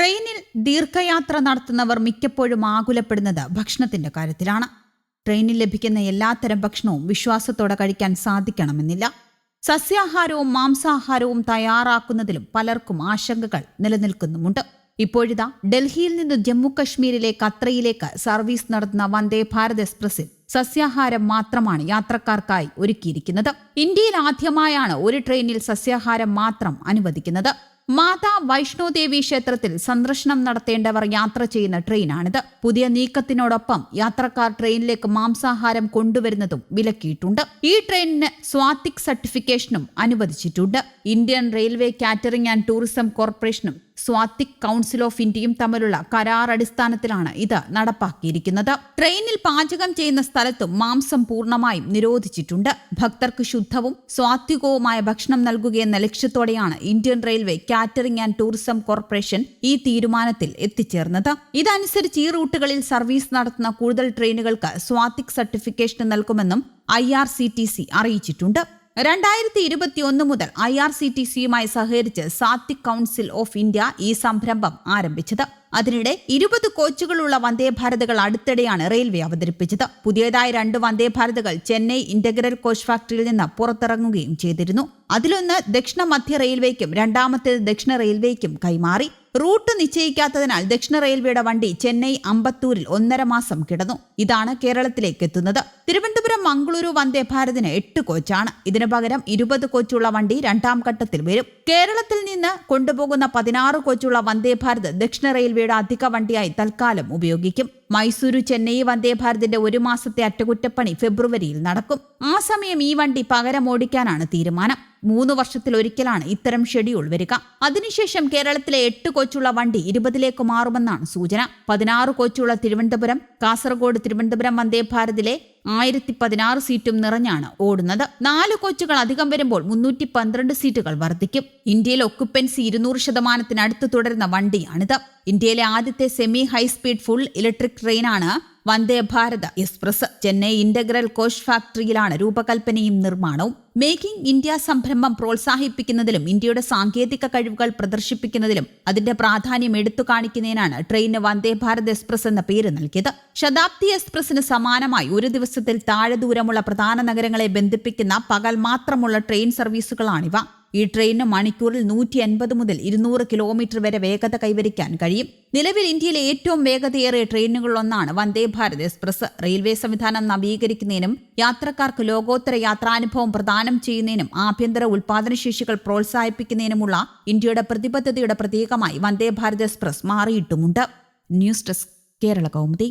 ട്രെയിനിൽ ദീർഘയാത്ര നടത്തുന്നവർ മിക്കപ്പോഴും ആകുലപ്പെടുന്നത് ഭക്ഷണത്തിന്റെ കാര്യത്തിലാണ്. ട്രെയിനിൽ ലഭിക്കുന്ന എല്ലാത്തരം ഭക്ഷണവും വിശ്വാസത്തോടെ കഴിക്കാൻ സാധിക്കണമെന്നില്ല. സസ്യാഹാരവും മാംസാഹാരവും തയ്യാറാക്കുന്നതിലും പലർക്കും ആശങ്കകൾ നിലനിൽക്കുന്നുമുണ്ട്. ഇപ്പോഴിതാ ഡൽഹിയിൽ നിന്ന് ജമ്മു കശ്മീരിലെ കത്രയിലേക്ക് സർവീസ് നടത്തുന്ന വന്ദേ ഭാരത് എക്സ്പ്രസിൽ സസ്യാഹാരം മാത്രമാണ് യാത്രക്കാർക്കായി ഒരുക്കിയിരിക്കുന്നത്. ഇന്ത്യയിൽ ആദ്യമായാണ് ഒരു ട്രെയിനിൽ സസ്യാഹാരം മാത്രം അനുവദിക്കുന്നത്. മാതാ വൈഷ്ണോദേവി ക്ഷേത്രത്തിൽ സന്ദർശനം നടത്തേണ്ടവർ യാത്ര ചെയ്യുന്ന ട്രെയിനാണിത്. പുതിയ നീക്കത്തിനോടൊപ്പം യാത്രക്കാർ ട്രെയിനിലേക്ക് മാംസാഹാരം കൊണ്ടുവരുന്നതും വിലക്കിയിട്ടുണ്ട്. ഈ ട്രെയിനിന് സ്വാത്തിക് സർട്ടിഫിക്കേഷനും അനുവദിച്ചിട്ടുണ്ട്. Indian railway catering and tourism കോർപ്പറേഷനും സ്വാത്തിക് കൗൺസിൽ ഓഫ് ഇന്ത്യയും തമ്മിലുള്ള കരാർ അടിസ്ഥാനത്തിലാണ് ഇത് നടപ്പാക്കിയിരിക്കുന്നത്. ട്രെയിനിൽ പാചകം ചെയ്യുന്ന സ്ഥലത്തും മാംസം പൂർണമായും നിരോധിച്ചിട്ടുണ്ട്. ഭക്തർക്ക് ശുദ്ധവും സ്വാത്വികവുമായ ഭക്ഷണം നൽകുകയെന്ന ലക്ഷ്യത്തോടെയാണ് Indian railway catering and tourism corporation ഈ തീരുമാനത്തിൽ എത്തിച്ചേർന്നത്. ഇതനുസരിച്ച് ഈ റൂട്ടുകളിൽ സർവീസ് നടത്തുന്ന കൂടുതൽ ട്രെയിനുകൾക്ക് സ്വാത്തിക് സർട്ടിഫിക്കേഷൻ നൽകുമെന്നും ഐ അറിയിച്ചിട്ടുണ്ട്. രണ്ടായിരത്തി ഇരുപത്തി ഒന്ന് മുതൽ ഐ ആർ സി ടി സിയുമായി സഹകരിച്ച് സാത്വിക് കൗൺസിൽ ഓഫ് ഇന്ത്യ ഈ സംരംഭം ആരംഭിച്ചത്. അതിനിടെ ഇരുപത് കോച്ചുകളുള്ള വന്ദേ ഭാരതകൾ അടുത്തിടെയാണ് റെയിൽവേ അവതരിപ്പിച്ചത്. പുതിയതായി രണ്ട് വന്ദേ ഭാരതകൾ ചെന്നൈ ഇന്റഗ്രൽ കോച്ച് ഫാക്ടറിയിൽ നിന്ന് പുറത്തിറങ്ങുകയും ചെയ്തിരുന്നു. അതിലൊന്ന് ദക്ഷിണ മധ്യ റെയിൽവേക്കും രണ്ടാമത്തേത് ദക്ഷിണ റെയിൽവേക്കും കൈമാറി. റൂട്ട് നിശ്ചയിക്കാത്തതിനാൽ ദക്ഷിണ റെയിൽവേയുടെ വണ്ടി ചെന്നൈ അമ്പത്തൂരിൽ ഒന്നര മാസം കിടന്നു. ഇതാണ് കേരളത്തിലേക്ക് എത്തുന്നത്. തിരുവനന്തപുരം മംഗളൂരു വന്ദേ ഭാരതിന് എട്ട് കോച്ചാണ്. ഇതിനു പകരം ഇരുപത് കോച്ചുള്ള വണ്ടി രണ്ടാം ഘട്ടത്തിൽ വരും. കേരളത്തിൽ നിന്ന് കൊണ്ടുപോകുന്ന പതിനാറ് കോച്ചുള്ള വന്ദേ ഭാരത് ദക്ഷിണ റെയിൽവേയുടെ അധിക വണ്ടിയായി തൽക്കാലം ഉപയോഗിക്കും. മൈസൂരു ചെന്നൈ വന്ദേ ഭാരതിന്റെ ഒരു മാസത്തെ അറ്റകുറ്റപ്പണി ഫെബ്രുവരിയിൽ നടക്കും. ആ സമയം ഈ വണ്ടി പകരം ഓടിക്കാനാണ് തീരുമാനം. മൂന്ന് വർഷത്തിൽ ഒരിക്കലാണ് ഇത്തരം ഷെഡ്യൂൾ വരിക. അതിനുശേഷം കേരളത്തിലെ എട്ട് കോച്ചുള്ള വണ്ടി ഇരുപതിലേക്ക് മാറുമെന്നാണ് സൂചന. പതിനാറ് കോച്ചുള്ള തിരുവനന്തപുരം കാസർഗോഡ് തിരുവനന്തപുരം വന്ദേ ഭാരതിലെ ആയിരത്തി പതിനാറ് സീറ്റും നിറഞ്ഞാണ് ഓടുന്നത്. നാല് കോച്ചുകൾ അധികം വരുമ്പോൾ മുന്നൂറ്റി പന്ത്രണ്ട് സീറ്റുകൾ വർദ്ധിക്കും. ഇന്ത്യയിൽ ഒക്കുപ്പൻസി ഇരുന്നൂറ് ശതമാനത്തിനടുത്ത് തുടരുന്ന വണ്ടിയാണിത്. ഇന്ത്യയിലെ ആദ്യത്തെ സെമി ഹൈസ്പീഡ് ഫുൾ ഇലക്ട്രിക് ട്രെയിനാണ് Vande Bharat express. Chennai integral coach ഫാക്ടറിയിലാണ് രൂപകൽപ്പനയും നിർമ്മാണവും. മേക്കിംഗ് ഇന്ത്യ സംരംഭം പ്രോത്സാഹിപ്പിക്കുന്നതിലും ഇന്ത്യയുടെ സാങ്കേതിക കഴിവുകൾ പ്രദർശിപ്പിക്കുന്നതിലും അതിന്റെ പ്രാധാന്യം എടുത്തു കാണിക്കുന്നതിനാണ് ട്രെയിന് വന്ദേ ഭാരത് എക്സ്പ്രസ് എന്ന പേര് നൽകിയത്. ശതാബ്ദി എക്സ്പ്രസിന് സമാനമായി ഒരു ദിവസത്തിൽ താഴെ ദൂരമുള്ള പ്രധാന നഗരങ്ങളെ ബന്ധിപ്പിക്കുന്ന പകൽ മാത്രമുള്ള ട്രെയിൻ സർവീസുകളാണിവ. ഈ ട്രെയിനിന് മണിക്കൂറിൽ നൂറ്റി അൻപത് മുതൽ ഇരുന്നൂറ് കിലോമീറ്റർ വരെ വേഗത കൈവരിക്കാൻ കഴിയും. നിലവിൽ ഇന്ത്യയിലെ ഏറ്റവും വേഗതയേറിയ ട്രെയിനുകളിലൊന്നാണ് വന്ദേ ഭാരത് എക്സ്പ്രസ്. റെയിൽവേ സംവിധാനം നവീകരിക്കുന്നതിനും യാത്രക്കാർക്ക് ലോകോത്തര യാത്രാനുഭവം പ്രദാനം ചെയ്യുന്നതിനും ആഭ്യന്തര ഉൽപാദനശേഷികൾ പ്രോത്സാഹിപ്പിക്കുന്നതിനുമുള്ള ഇന്ത്യയുടെ പ്രതിബദ്ധതയുടെ പ്രതീകമായി Vande Bharat express മാറിയിട്ടുമുണ്ട്. News desk Kerala Kaumudi.